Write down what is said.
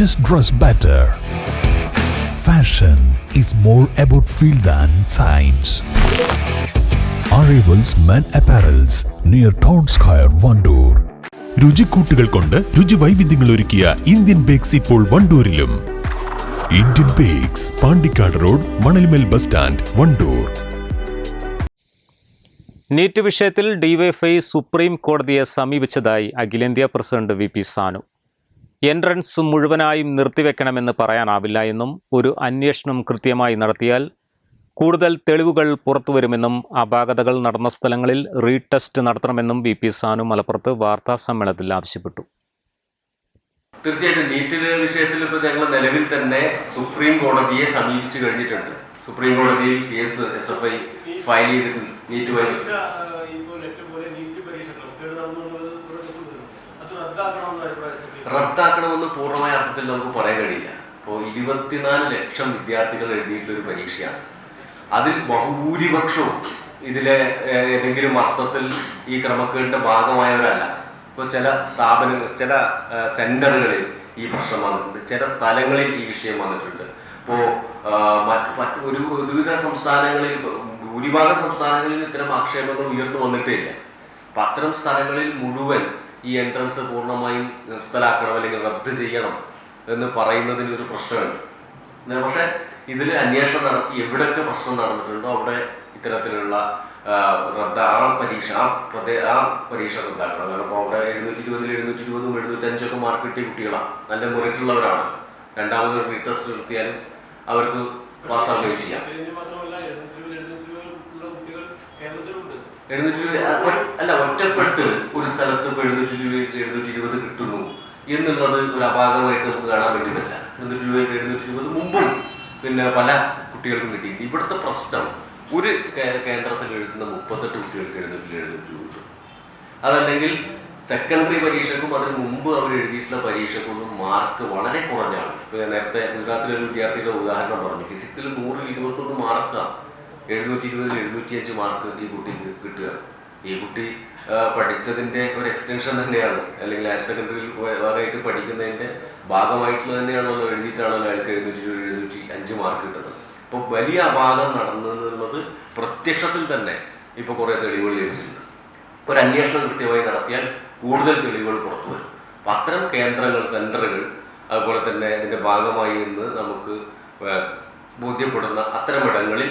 just dress better. Fashion is more about feel than science. Arrivals Men Apparels near Town Square, Vandoor. രുചിക്കൂട്ടുകൾ കൊണ്ട് രുചി വൈവിധ്യങ്ങൾ ഒരുക്കിയ Indian bakes ഇപ്പോൾ വണ്ടൂരിലും Indian bakes Pandikkad road Manalmel bus stand Wandoor NEET വിഷയത്തിൽ DYFI supreme കോടതിയെ സമീപിച്ചതായി അഖിലേന്ത്യാ president V P Sanu entrance മുഴുവനായും നിർത്തിവെക്കണമെന്ന് പറയാനാവില്ല എന്നും ഒരു അന്വേഷണം കൃത്യമായി നടത്തിയാൽ കൂടുതൽ തെളിവുകൾ പുറത്തുവരുമെന്നും അപാകതകൾ നടന്ന സ്ഥലങ്ങളിൽ റീടെസ്റ്റ് നടത്തണമെന്നും വി പി സാനു മലപ്പുറത്ത് വാർത്താ സമ്മേളനത്തിൽ ആവശ്യപ്പെട്ടു. തീർച്ചയായിട്ടും നീറ്റിലെ വിഷയത്തിൽ ഇപ്പോൾ ഞങ്ങൾ നിലവിൽ തന്നെ സുപ്രീം കോടതിയെ സമീപിച്ചു കഴിഞ്ഞിട്ടുണ്ട്. സുപ്രീം കോടതിയിൽ case S F I file ചെയ്തിട്ടുണ്ട്. നീറ്റ് പോലെ നീറ്റ് പരീക്ഷകൾ കുട്ടികൾ നടന്നു എന്നുള്ളത് കുറേ ദിവസം അത് റദ്ദാക്കണമെന്ന പൂർണമായ അർത്ഥത്തിൽ നമുക്ക് പറയാൻ കഴിയില്ല. ഇപ്പോൾ ഇരുപത്തിനാല് ലക്ഷം വിദ്യാർത്ഥികൾ എഴുതിയിട്ടുള്ള ഒരു പരീക്ഷയാണ്. അതിൽ ബഹുഭൂരിപക്ഷവും ഇതിലെ ഏതെങ്കിലും അർത്ഥത്തിൽ ഈ ക്രമക്കേടിന്റെ ഭാഗമായവരല്ല. ഇപ്പോൾ ചില സ്ഥാപനങ്ങൾ ചില സെന്ററുകളിൽ ഈ പ്രശ്നം വന്നിട്ടുണ്ട്. ചില സ്ഥലങ്ങളിൽ ഈ വിഷയം വന്നിട്ടുണ്ട്. ഇപ്പോൾ മറ്റ് മറ്റ് ഒരു വിവിധ സംസ്ഥാനങ്ങളിൽ ഭൂരിഭാഗം സംസ്ഥാനങ്ങളിൽ ഇത്തരം ആക്ഷേപങ്ങൾ ഉയർന്നു വന്നിട്ടേ ഇല്ല. അപ്പം അത്തരം സ്ഥലങ്ങളിൽ മുഴുവൻ ഈ എൻട്രൻസ് പൂർണമായും നിർത്തലാക്കണം അല്ലെങ്കിൽ റദ്ദ് ചെയ്യണം എന്ന് പറയുന്നതിന് ഒരു പ്രശ്നമുണ്ട്. പക്ഷേ ഇതിൽ അന്വേഷണം നടത്തി എവിടെയൊക്കെ പ്രശ്നം നടന്നിട്ടുണ്ടോ അവിടെ ഇത്തരത്തിലുള്ള റദ്ദ ആ പരീക്ഷ ആ പ്രദേ ആ പരീക്ഷ റദ്ദാക്കണം. കാരണം ഇപ്പോൾ അവിടെ എഴുന്നൂറ്റി ഇരുപതിൽ എഴുന്നൂറ്റി ഇരുപതും എഴുന്നൂറ്റഞ്ചൊക്കെ മാർക്ക് കിട്ടിയ കുട്ടികളാണ് നല്ല മെറിറ്റുള്ളവരാണ് രണ്ടാമത് ഒരു റീടെസ്റ്റ് നടത്തിയാലും അവർക്ക് പാസ്സാവുകയും ചെയ്യാം. എഴുന്നൂറ്റി അല്ല ഒറ്റപ്പെട്ട് ഒരു സ്ഥലത്ത് ഇപ്പോൾ എഴുന്നൂറ്റി രൂപയിൽ എഴുന്നൂറ്റി ഇരുപത് കിട്ടുന്നു എന്നുള്ളത് ഒരു അപാകമായിട്ട് നമുക്ക് കാണാൻ വേണ്ടി പറ്റില്ല. എഴുന്നൂറ്റി രൂപയിൽ എഴുന്നൂറ്റി ഇരുപത് മുമ്പും പിന്നെ പല കുട്ടികൾക്കും കിട്ടി. ഇവിടുത്തെ പ്രശ്നം ഒരു കേന്ദ്രത്തിൽ എഴുതുന്ന മുപ്പത്തെട്ട് കുട്ടികൾക്ക് എഴുന്നൂറ്റി എഴുന്നൂറ്റി രൂപ കിട്ടും. അതല്ലെങ്കിൽ സെക്കൻഡറി പരീക്ഷക്കും അതിന് മുമ്പ് അവർ എഴുതിയിട്ടുള്ള പരീക്ഷക്കൊന്നും മാർക്ക് വളരെ കുറഞ്ഞാണ്. ഇപ്പൊ നേരത്തെ ഗുജറാത്തിലെ ഒരു വിദ്യാർത്ഥിയുടെ ഉദാഹരണം പറഞ്ഞു. ഫിസിക്സിൽ നൂറിൽ ഇരുപത്തൊന്ന് മാർക്കാണ് എഴുന്നൂറ്റി ഇരുപതിൽ എഴുന്നൂറ്റി അഞ്ച് മാർക്ക് ഈ കുട്ടിക്ക് കിട്ടുക. ഈ കുട്ടി പഠിച്ചതിന്റെ ഒരു എക്സ്റ്റൻഷൻ തന്നെയാണ്. അല്ലെങ്കിൽ ഹയർ സെക്കൻഡറിയിൽ ഭാഗമായിട്ട് പഠിക്കുന്നതിന്റെ ഭാഗമായിട്ടുള്ള തന്നെയാണല്ലോ എഴുതിയിട്ടാണല്ലോ അയാൾക്ക് എഴുന്നൂറ്റി ഇരുപത് എഴുന്നൂറ്റി അഞ്ച് മാർക്ക് കിട്ടുന്നത്. അപ്പോൾ വലിയ അപാകം നടന്നെന്നുള്ളത് പ്രത്യക്ഷത്തിൽ തന്നെ ഇപ്പോൾ കുറേ തെളിവുകൾ ലഭിച്ചിട്ടുണ്ട്. ഒരു അന്വേഷണം കൃത്യമായി നടത്തിയാൽ കൂടുതൽ തെളിവുകൾ പുറത്തു വരും. അപ്പം അത്തരം കേന്ദ്രങ്ങൾ സെന്ററുകൾ അതുപോലെ തന്നെ ഇതിന്റെ ഭാഗമായി എന്ന് നമുക്ക് ബോധ്യപ്പെടുന്ന അത്തരം ഇടങ്ങളിൽ